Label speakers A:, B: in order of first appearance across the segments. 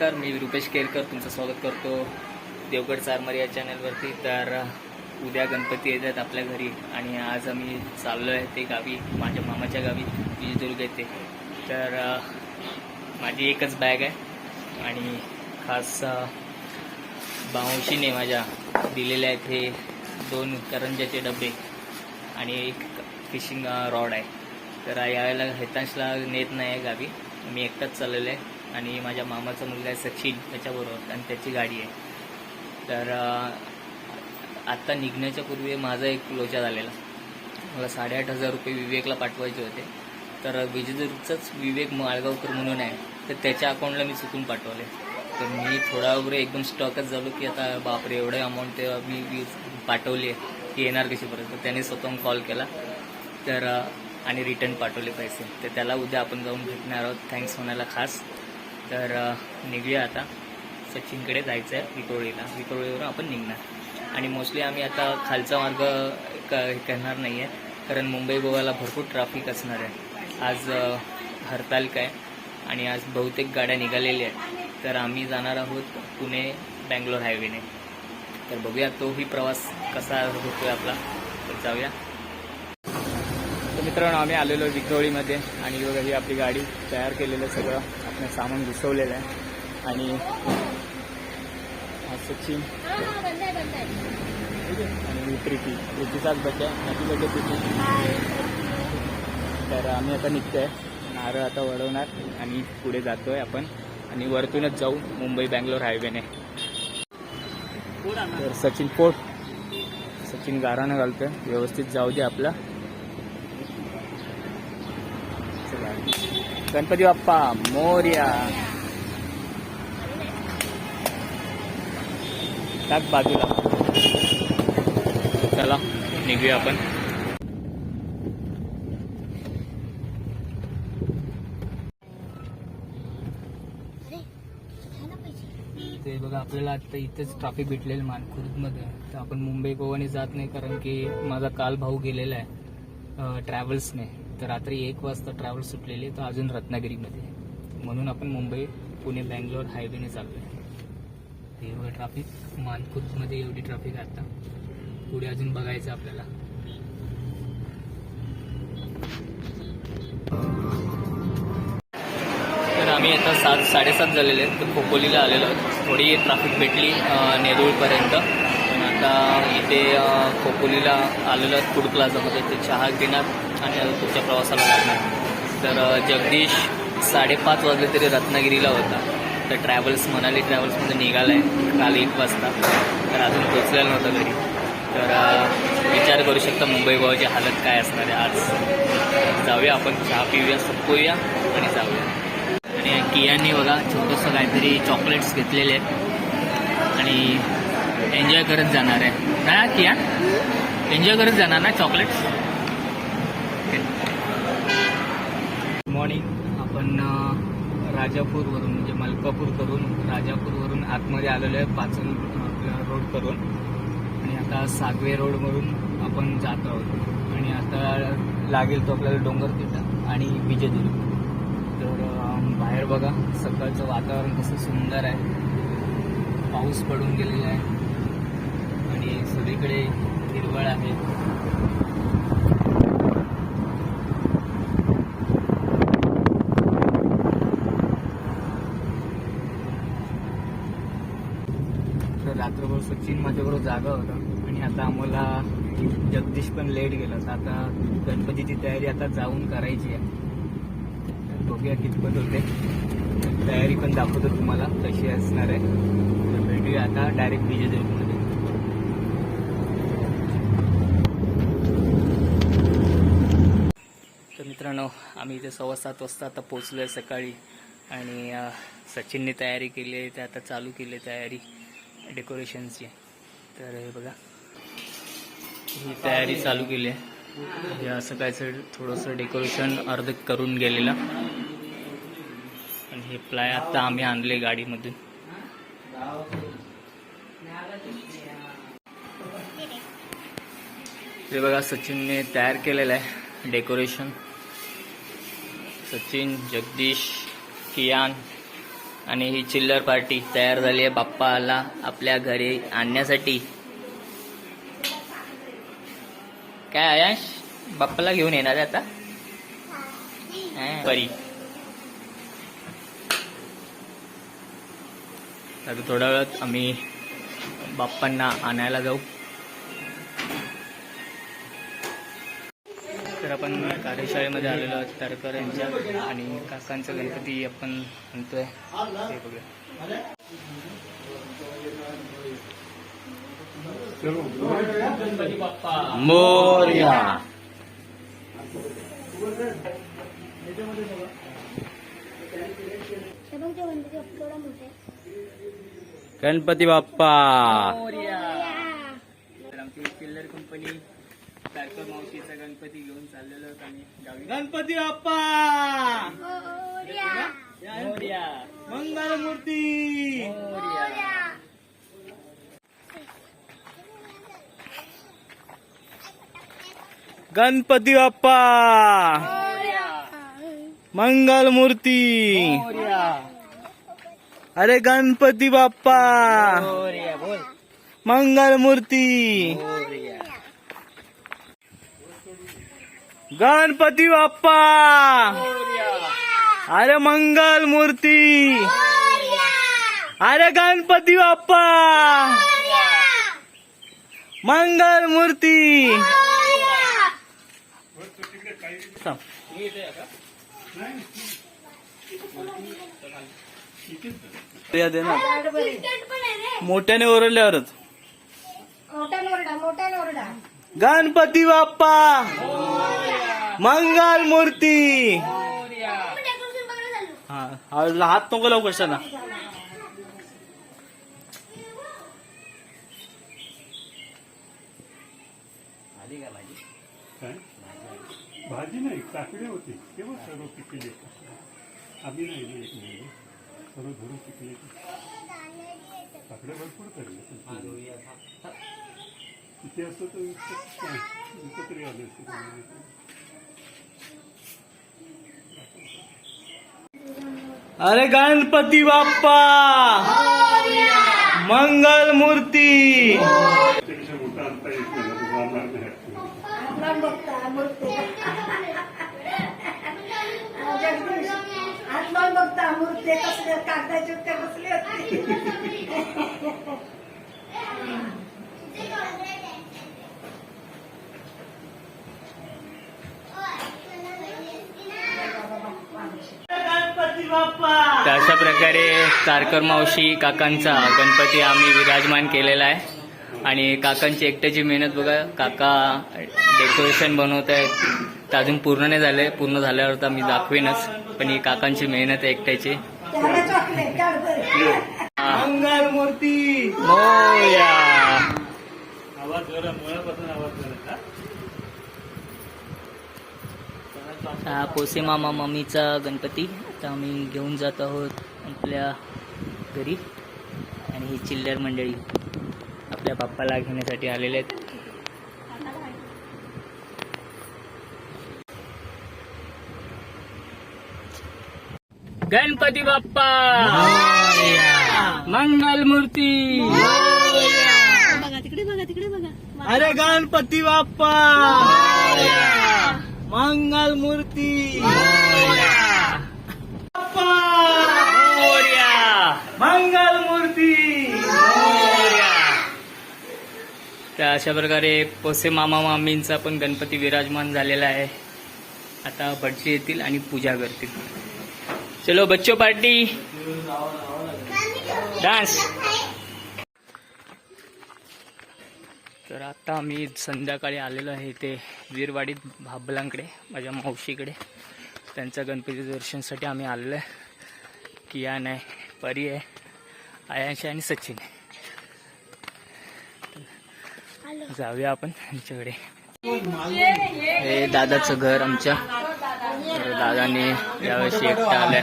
A: नमस्कार मी रुपेश केरकर तुमचं स्वागत करतो देवगड चारमारी या चॅनलवरती. तर उद्या गणपती येतात आपल्या घरी आणि आज आम्ही चाललो आहे ते गावी माझ्या मामाच्या गावी विजयदुर्ग येते तर माझी एकच बॅग आहे आणि खास बावशीने माझ्या दिलेल्या आहेत हे दोन करंजाचे डबे आणि एक फिशिंग रॉड आहे. तर यावेळेला हेतांशला नेत नाही आहे गावी. मी एकटाच चाललेलं आहे. आणि माझ्या मामाचा मुलगा आहे सचिन त्याच्याबरोबर आणि त्याची गाडी आहे. तर आत्ता निघण्याच्या पूर्वी माझा एक लोचा झालेला. मला साडेआठ हजार रुपये विवेकला पाठवायचे होते. तर विजयदुर्गचाच विवेक माळगावकर म्हणून आहे. तर त्याच्या अकाउंटला मी चुकून पाठवले. तर मी थोडा वगैरे एकदम स्टॉकच झालो की आता बापरे एवढे अमाऊंट ते मी पाठवली आहे. ती येणार कशी परत तर त्याने स्वतःहून कॉल केला. तर आणि रिटर्न पाठवले पैसे. तर त्याला उद्या आपण जाऊन भेटणार आहोत. थँक्स म्हणायला खास. तर निघूया आता. सचिनकडे जायचं आहे विक्रोळीला विक्रोळीवरून आपण निघणार. आणि मोस्टली आम्ही आता खालचा मार्ग क करणार नाही आहे कारण मुंबई गोव्याला भरपूर ट्रॅफिक असणार आहे. आज हरतालिका आहे. आणि आज बहुतेक गाड्या निघालेल्या आहेत. तर आम्ही जाणार आहोत पुणे बँगलोर हायवेने तर बघूया तोही प्रवास कसा होतोय आपला. तर जाऊया. तर मित्रांनो आम्ही आलेलो आहे विक्रोळीमध्ये आणि बघा ही आपली गाडी तयार केलेलं आहे सगळं. आपण सामान घुसवलेलं आहे. आणि हा सचिन. आणि ही प्रीती. प्रीतीचाच बड्डे आहे. Happy birthday Preeti. तर आम्ही आता निघतोय. नारळ आता वळवणार आणि पुढे जातोय आपण. आणि वरतूनच जाऊ मुंबई बँगलोर हायवेने. तर सचिन पोट. सचिन गारानं घालतोय. व्यवस्थित जाऊ दे आपला चला. गणपती बाप्पा मोर्या. टाक बाजूला. चला निघूया आपण. ते बघा आपल्याला आता इथेच ट्रॅफिक भेटलेलं मानखुर्दमध्ये. तर आपण मुंबई गोवाने जात नाही कारण की माझा काल भाऊ गेलेला आहे ट्रॅव्हल्सने तर रात्री एक वाजता ट्रॅव्हल सुटलेली आहे, तर अजून रत्नागिरीमध्ये म्हणून आपण मुंबई पुणे बँगलोर हायवेने चाललो आहे ते ट्रॅफिक मानखुर्दमध्ये एवढी ट्रॅफिक आता. पुढे अजून बघायचं आपल्याला. तर आम्ही आता सात साडेसात झालेले आहेत. तर खोपोलीला आलेलो थोडी ट्रॅफिक भेटली नेरूळपर्यंत. इथे खोपोलीला आलेलं आहेत फूड प्लाझामध्ये ते चहा घेणार आणि पुढच्या प्रवासाला लागणार. तर जगदीश साडेपाच वाजले तरी रत्नागिरीला होता. तर ट्रॅव्हल्स मनाली ट्रॅव्हल्समध्ये निघाला आहे काल एक वाजता. तर अजून पोचलेलं नव्हतं घरी. तर विचार करू शकता मुंबई गोवाची हालत काय असणार आहे आज. जाऊया आपण चहा पिऊया संपवूया आणि जाऊया. आणि कियानी बघा छोटंसं काहीतरी चॉकलेट्स घेतलेले आहेत. आणि एन्जॉय करत जाणार आहे. ना किया? एन्जॉय करत जाणार ना चॉकलेट्स मॉर्निंग आपण राजापूरवरून म्हणजे मलकापूर करून राजापूरवरून आतमध्ये आलेलो आहे पाचन रोड करून. आणि आता सागवे रोडवरून आपण जात आहोत. आणि आता लागेल तो आपल्याला डोंगर तिथं आणि विजयदुर्ग. तर बाहेर बघा सकाळचं वातावरण कसं सुंदर आहे. पाऊस पडून गेलेला आहे. सगळीकडे हिरवळ आहे. तर रात्रभर सचिन माझ्याबरोबर जागा होता. आणि आता आम्हाला जगदीश पण लेट गेला. तर आता गणपतीची तयारी आता जाऊन करायची आहे. बघूया कितपत होते. तयारी पण दाखवतो तुम्हाला कशी असणार आहे. तर भेटूया आता डायरेक्ट विजयदुर्गमध्ये तर मित्रांनो आम्ही इथे सव्वा सात वाजता आता पोचलो आहे सकाळी आणि सचिनने तयारी केली आहे ते आता चालू केली आहे तयारी डेकोरेशनची. तर हे बघा ही तयारी चालू केली आहे. या सकाळचं थोडंसं डेकोरेशन अर्ध करून गेलेलं. आणि हे प्लाय आत्ता आम्ही आणले गाडीमधून. हे बघा सचिनने तयार केलेलं आहे डेकोरेशन. सचिन जगदीश कियान आणि ही चिल्लर पार्टी तयार झाली आहे बाप्पाला आपल्या घरी आणण्यासाठी. काय आयाश? बाप्पाला घेऊन येणार आहे आता? हा, परी. आता थोड्या वेळात आम्ही बाप्पांना आणायला जाऊ. तर आपण कार्यशाळेमध्ये आलेलो आहोत तरकर यांच्या आणि काकांचा गणपती आपण आणतोय ते बघूया. गणपती बाप्पा
B: मोर्या
C: गणपती
B: बाप्पा.
A: तर आमची चिल्लर कंपनी तारकर मावशीचा गणपती घेऊन चाललेलो आहोत आम्ही गावी.
B: गणपती बाप्पा!
C: मोरया.
B: मंगल मूर्ती. गणपती बाप्पा! मंगल मूर्ती. अरे गणपती बाप्पा! मंगल मूर्ती
A: मोरया.
B: गणपती बाप्पा! अरे मंगल मूर्ती! अरे गणपती बाप्पा! मंगल मूर्ती. मोठ्याने ओरडल्यावरच. गणपती बाप्पा! मंगल मूर्ती. हा हा, हात नको लावू कशाला.
D: काय? भाजी नाही काकडे होते. तेव्हा सर्व पिकले. आम्ही नाही ना एक महिने सर्व धरून पिकले. काकडे भरपूर करले तिथे असतं तरी आले असते.
B: अरे गणपती बाप्पा! मंगल मूर्ती!
C: बघता मूर्ती आत्मा बघता मूर्ती कसले कागदाचे बसले होते
B: गणपती बाप्पा
A: तर अशा प्रकारे तारकर मावशी काकांचा गणपती आम्ही विराजमान केलेला आहे. आणि काकांची एकट्याची मेहनत बघा काका डेकोरेशन बनवत आहेत तर अजून पूर्ण नाही झालंय पूर्ण झाल्यावर तर मी दाखवेनच. पण ही काकांची मेहनत आहे एकट्याची.
B: मूर्ती.
D: आवाज आवाज
A: हा पोसे मामा मम्मीचा गणपती. आता आम्ही घेऊन जात आहोत आपल्या घरी. आणि ही चिल्लर मंडळी आपल्या बाप्पाला घेण्यासाठी आलेले आहेत. गणपती बाप्पा! मंगल मूर्ती!
C: बघा तिकडे बघा तिकडे बघा.
B: अरे गणपती बाप्पा! मंगल मूर्ती. मंगल मूर्ती.
A: तर अशा प्रकारे पोसे मामा मामींचा पण गणपती विराजमान झालेला आहे. आता भटजी येतील आणि पूजा करतील. चलो बच्चो पार्टी. डान्स तर आता आम्ही संध्याकाळी आलेलो आहे इथे. वीरवाडीत भाबलांकडे माझ्या मावशीकडे. त्यांच्या गणपती दर्शनसाठी आम्ही आलेलो आहे. कियान आहे परी आहे आयांशी आणि सचिन आहे. जाऊया आपण त्यांच्याकडे हे दादाचं घर आमच्या. तर दादाने यावर्षी एकटा आलाय.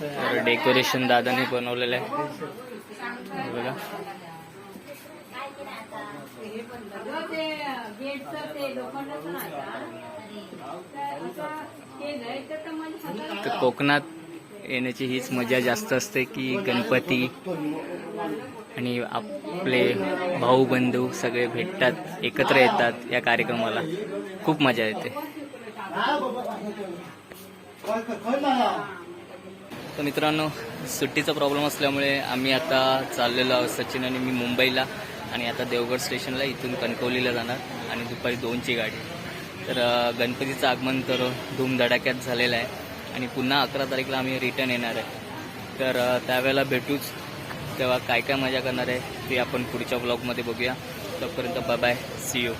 A: तर डेकोरेशन दादाने बनवलेलं आहे. हे बघा तर कोकणात येण्याची हीच मजा जास्त असते की गणपती आणि आपले भाऊ बंधू सगळे भेटतात एकत्र येतात या कार्यक्रमाला. खूप मजा येते. तर मित्रांनो सुट्टीचा प्रॉब्लेम असल्यामुळे आम्ही आता चाललेलो आहोत सचिन आणि मी मुंबईला. आणि आता देवगड स्टेशनला इथून कणकवलीला जाणार आणि दुपारी दोनची गाडी. तर गणपतीचं आगमन तर धूमधडाक्यात झालेलं आहे आणि पुन्हा अकरा तारीखला आम्ही रिटर्न येणार आहे. तर त्यावेळेला भेटूच. तेव्हा काय काय मजा करणार आहे ते आपण पुढच्या ब्लॉगमध्ये बघूया. तोपर्यंत बाय सी यू